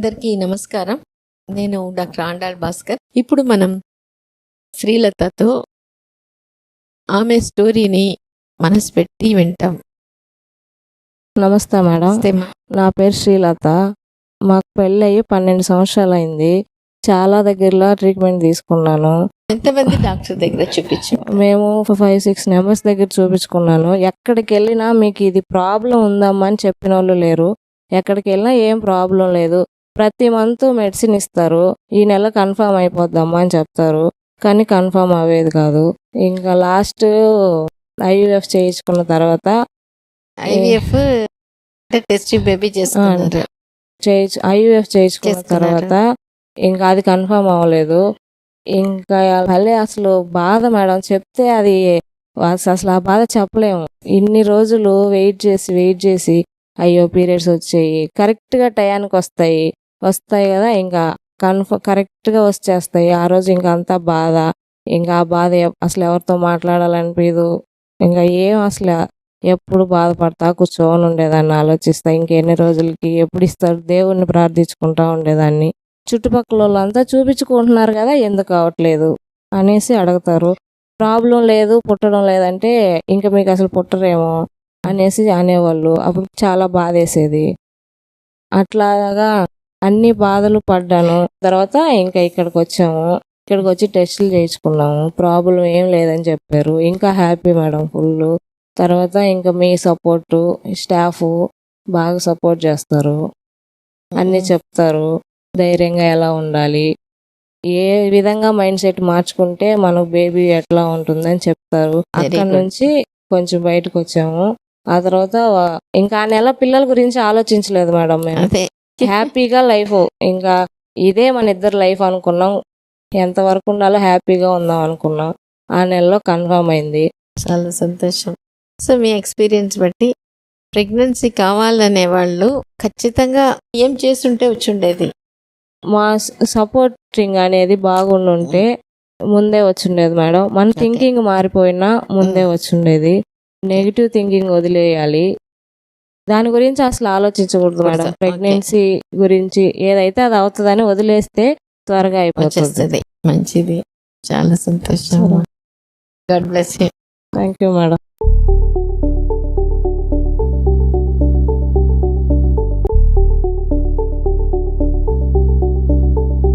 అందరికీ నమస్కారం. నేను డాక్టర్ ఆండాళ్ భాస్కర్. ఇప్పుడు మనం శ్రీలతతో ఆమె స్టోరీని మనసు పెట్టి వింటాం. నమస్తే మేడం. నా పేరు శ్రీలత. మాకు పెళ్ళి అయ్యి పన్నెండు సంవత్సరాలు అయింది చాలా దగ్గరలో ట్రీట్మెంట్ తీసుకున్నాను. ఎంతమంది డాక్టర్ దగ్గర చూపించు మేము ఫైవ్ సిక్స్ నెంబర్స్ దగ్గర చూపించుకున్నాను. ఎక్కడికి వెళ్ళినా మీకు ఇది ప్రాబ్లం ఉందమ్మా అని చెప్పిన వాళ్ళు లేరు. ఎక్కడికి వెళ్ళినా ఏం ప్రాబ్లం లేదు. ప్రతి మంత్ మెడిసిన్ ఇస్తారు. ఈ నెల కన్ఫర్మ్ అయిపోద్దమ్మా అని చెప్తారు. కానీ కన్ఫర్మ్ అవ్వేది కాదు. ఇంకా లాస్ట్ ఐయుఎఫ్ చేయించుకున్న తర్వాత ఐవీఎఫ్ టెస్ట్ బేబీ చేయించు ఐయుఎఫ్ చేయించుకున్న. తర్వాత ఇంకా అది కన్ఫర్మ్ అవ్వలేదు. ఇంకా మళ్ళీ అసలు బాధ మేడం. చెప్తే అది అస- అసలు ఆ బాధ చెప్పలేము. ఇన్ని రోజులు వెయిట్ చేసి వెయిట్ చేసి అయ్యో పీరియడ్స్ వచ్చాయి. కరెక్ట్గా టయానికి వస్తాయి వస్తాయి కదా ఇంకా కన్ఫర్మ్ కరెక్ట్గా వచ్చేస్తాయి. ఆ రోజు ఇంకా అంతా బాధ. ఇంకా ఆ బాధ అసలు ఎవరితో మాట్లాడాలనిపించదు ఇంకా ఏం అసలు ఎప్పుడు బాధపడతా కూర్చోని ఉండేదాన్ని ఆలోచిస్తా. ఇంకెన్ని రోజులకి ఎప్పుడు ఇస్తారు? దేవుణ్ణి ప్రార్థించుకుంటా ఉండేదాన్ని. చుట్టుపక్కల వాళ్ళంతా చూపించుకుంటున్నారు కదా ఎందుకు అవట్లేదు? అనేసి అడుగుతారు. ప్రాబ్లం లేదు పుట్టడం లేదంటే ఇంకా మీకు అసలు పుట్టరేమో అనేసి అనేవాళ్ళు. అప్పుడు చాలా బాధేసేది. అట్లాగా అన్ని బాధలు పడ్డాను. తర్వాత ఇంకా ఇక్కడికి వచ్చాము. ఇక్కడికి వచ్చి టెస్టులు చేయించుకున్నాము. ప్రాబ్లం ఏం లేదని చెప్పారు. ఇంకా హ్యాపీ మేడం ఫుల్ తర్వాత ఇంకా మీ సపోర్టు స్టాఫ్ బాగా సపోర్ట్ చేస్తారు. అన్ని చెప్తారు. ధైర్యంగా ఎలా ఉండాలి? ఏ విధంగా మైండ్ సెట్ మార్చుకుంటే మనకు బేబీ ఎట్లా ఉంటుందని చెప్తారు. అక్కడ. నుంచి కొంచెం బయటకు వచ్చాము. ఆ తర్వాత ఇంకా ఆ నెల పిల్లల గురించి ఆలోచించలేదు మేడం మేము. హ్యాపీగా లైఫ్. ఇంకా ఇదే మన ఇద్దరు లైఫ్ అనుకున్నాం. ఎంత వరకు ఉండాలో హ్యాపీగా ఉందాం అనుకున్నాం. ఆ నెలలో కన్ఫర్మ్ అయింది. చాలా సంతోషం. సో మీ ఎక్స్పీరియన్స్ బట్టి ప్రెగ్నెన్సీ కావాలనే వాళ్ళు ఖచ్చితంగా ఏం చేస్తుంటే వచ్చుండేది? మా సపోర్టింగ్ అనేది బాగుండుంటే ముందే వచ్చుండేది మేడం. మన. థింకింగ్ మారిపోయినా ముందే వచ్చుండేది. నెగిటివ్ థింకింగ్ వదిలేయాలి. దాని గురించి అసలు ఆలోచించకూడదు మేడం. ప్రెగ్నెన్సీ గురించి ఏదైతే అది అవుతుందని వదిలేస్తే త్వరగా అయిపోతుంది. మంచిది. చాలా సంతోషం. God bless you thank you madam